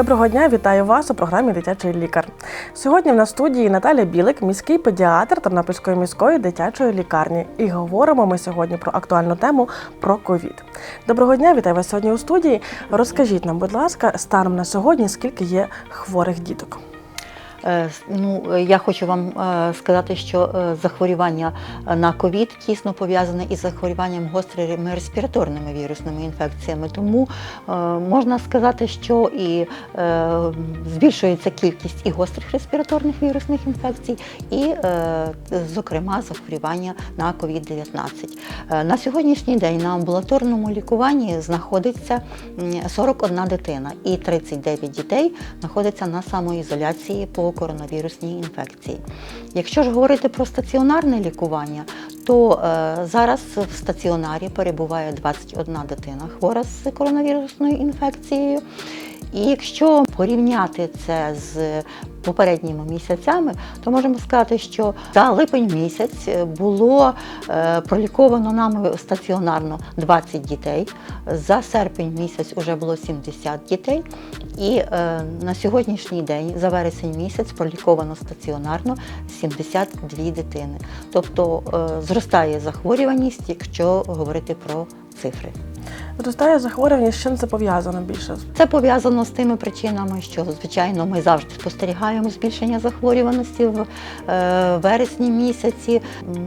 Доброго дня, вітаю вас у програмі Дитячий лікар. Сьогодні в нас студії Наталя Білик, міський педіатр Тернопільської міської дитячої лікарні. І говоримо ми сьогодні про актуальну тему про ковід. Доброго дня, вітаю вас сьогодні у студії. Розкажіть нам, будь ласка, станом на сьогодні, скільки є хворих діток? Е, Ну, е, я хочу вам е, сказати, що захворювання на ковід тісно пов'язане із захворюванням гострими респіраторними вірусними інфекціями. Тому можна сказати, що і збільшується кількість і гострих респіраторних вірусних інфекцій, і, зокрема, захворювання на COVID-19. Е, На сьогоднішній день на амбулаторному лікуванні знаходиться м, 41 дитина і 39 дітей знаходяться на самоізоляції по коронавірусній інфекції. Якщо ж говорити про стаціонарне лікування, то е, зараз в стаціонарі перебуває 21 дитина хвора з коронавірусною інфекцією. І якщо порівняти це з попередніми місяцями, то можемо сказати, що за липень місяць було е, проліковано нами стаціонарно 20 дітей. За серпень місяць вже було 70 дітей. І е, на сьогоднішній день, за вересень місяць, проліковано стаціонарно 72 дитини. Тобто е, зростає захворюваність, якщо говорити про цифри. Зростає захворювання, з чим це пов'язано більше? Це пов'язано з тими причинами, що звичайно ми завжди спостерігаємо збільшення захворюваності в е, вересні місяці.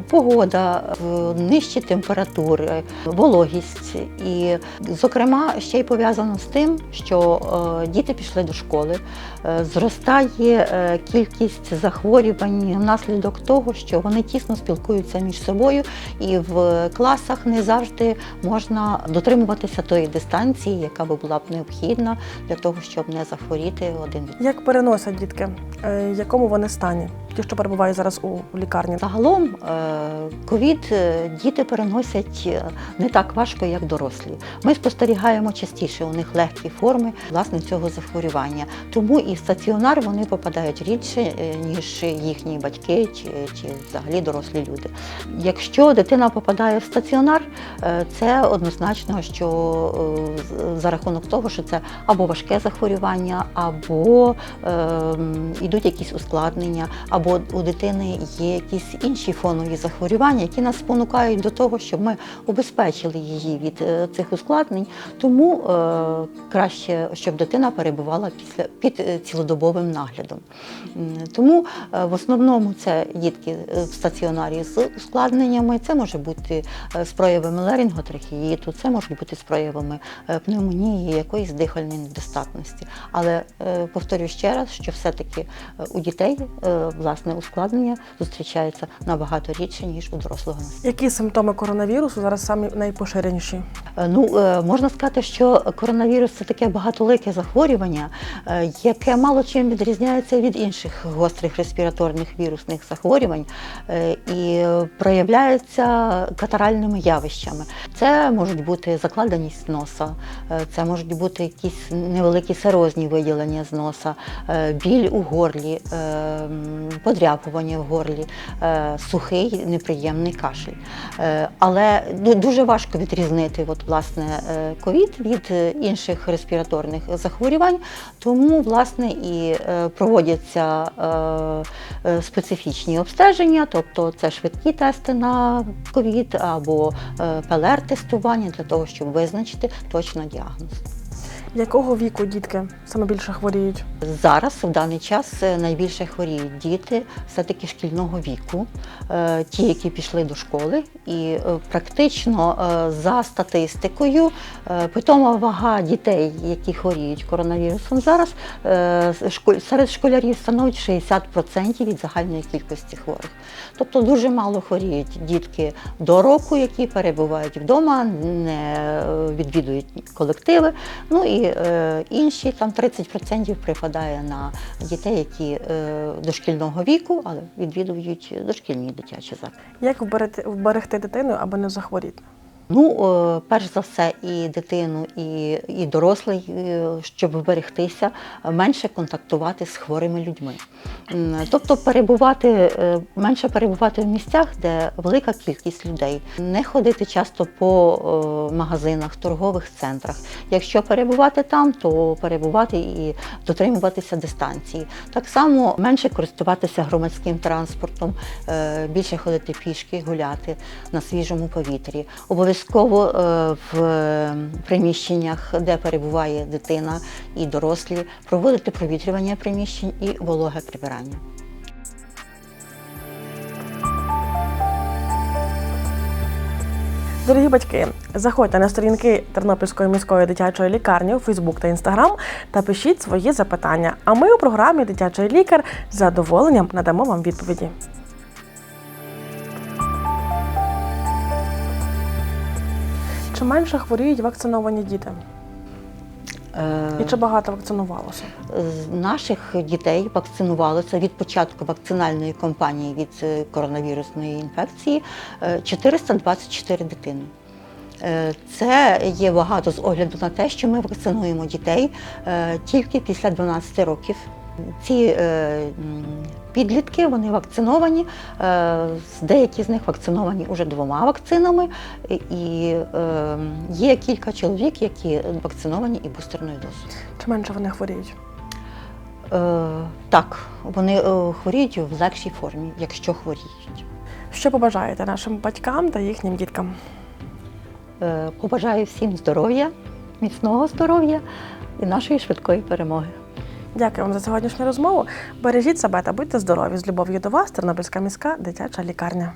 Погода, нижчі температури, вологість. І, зокрема, ще й пов'язано з тим, що е, діти пішли до школи, е, зростає кількість захворювань внаслідок того, що вони тісно спілкуються між собою, і в класах не завжди можна дотримуватися тої дистанції, яка би була б необхідна для того, щоб не захворіти один Як переносять дітки? Е, якому вони стані? Ті, що перебувають зараз у лікарні? Загалом е, ковід е, діти переносять не так важко, як дорослі. Ми спостерігаємо частіше у них легкі форми власне цього захворювання. Тому і в стаціонар вони попадають рідше, ніж їхні батьки чи, чи взагалі дорослі люди. Якщо дитина попадає в стаціонар, це однозначно, що за рахунок того, що це або важке захворювання, або е, м, якісь ускладнення, або у дитини є якісь інші фонові захворювання, які нас спонукають до того, щоб ми убезпечили її від е, цих ускладнень. Тому е, краще, щоб дитина перебувала після під е, цілодобовим наглядом. Тому е, в основному це дітки в стаціонарі з ускладненнями. Це може бути е, з проявами ларинготрахеїту, це можуть бути з проявами е, пневмонії, якоїсь дихальної недостатності. Але е, повторюю ще раз, що все-таки е, у дітей е, власне ускладнення зустрічається набагато рідше, ніж у дорослого. Які симптоми коронавірусу зараз самі найпоширеніші? Ну, можна сказати, що коронавірус це таке багатолике захворювання, яке мало чим відрізняється від інших гострих респіраторних вірусних захворювань і проявляється катаральними явищами. Це можуть бути закладеність носа, це можуть бути якісь невеликі серозні виділення з носа, е, біль у горлі, е, подряпування в горлі, е, сухий неприємний кашель. Але дуже важко відрізнити от, власне, ковід від інших респіраторних захворювань, тому власне і проводяться специфічні обстеження, тобто це швидкі тести на ковід або ПЛР-тестування для того, щоб визначити точно діагноз. Sağ olun. Якого віку дітки саме більше хворіють? Зараз в даний час е, найбільше хворіють діти все-таки шкільного віку, е, ті, які пішли до школи, і е, практично за статистикою питома вага дітей, які хворіють коронавірусом зараз серед школярів становить 60% від загальної кількості хворих. Тобто дуже мало хворіють дітки до року, які перебувають вдома, не відвідують колективи. Ну і е, інші там 30% припадає на дітей, які е, дошкільного віку, але відвідують дошкільні дитячі заклади. Як вберегти, дитину, аби не захворіти? Ну, е, перш за все, і дитину, і, і дорослий, щоб вберегтися, менше контактувати з хворими людьми. Тобто перебувати, е, менше перебувати в місцях, де велика кількість людей, не ходити часто по е, магазинах, торгових центрах. Якщо перебувати там, то перебувати і дотримуватися дистанції. Так само менше користуватися громадським транспортом, е, більше ходити пішки, гуляти на свіжому повітрі. Обов'язково в приміщеннях, де перебуває дитина і дорослі, проводити провітрювання приміщень і вологе прибирання. Дорогі батьки, заходьте на сторінки Тернопільської міської дитячої лікарні у Фейсбук та Інстаграм та пишіть свої запитання. А ми у програмі Дитячий лікар з задоволенням надамо вам відповіді. Чи менше хворіють вакциновані діти? Е, І чи багато вакцинувалося? З наших дітей вакцинувалося від початку вакцинальної кампанії від е, коронавірусної інфекції е, 424 дитини. Е, Це є багато з огляду на те, що ми вакцинуємо дітей тільки після 12 років. Ці підлітки вони вакциновані, е, деякі з них вакциновані уже двома вакцинами, і- е, є кілька чоловік, які вакциновані і бустерною дозою. Чи менше вони хворіють? Е, так, вони хворіють в легшій формі, якщо хворіють. Що побажаєте нашим батькам та їхнім діткам? Побажаю всім здоров'я, міцного здоров'я і нашої швидкої перемоги. Дякую вам за сьогоднішню розмову. Бережіть себе та будьте здорові. З любов'ю до вас, Тернопільська міська дитяча лікарня.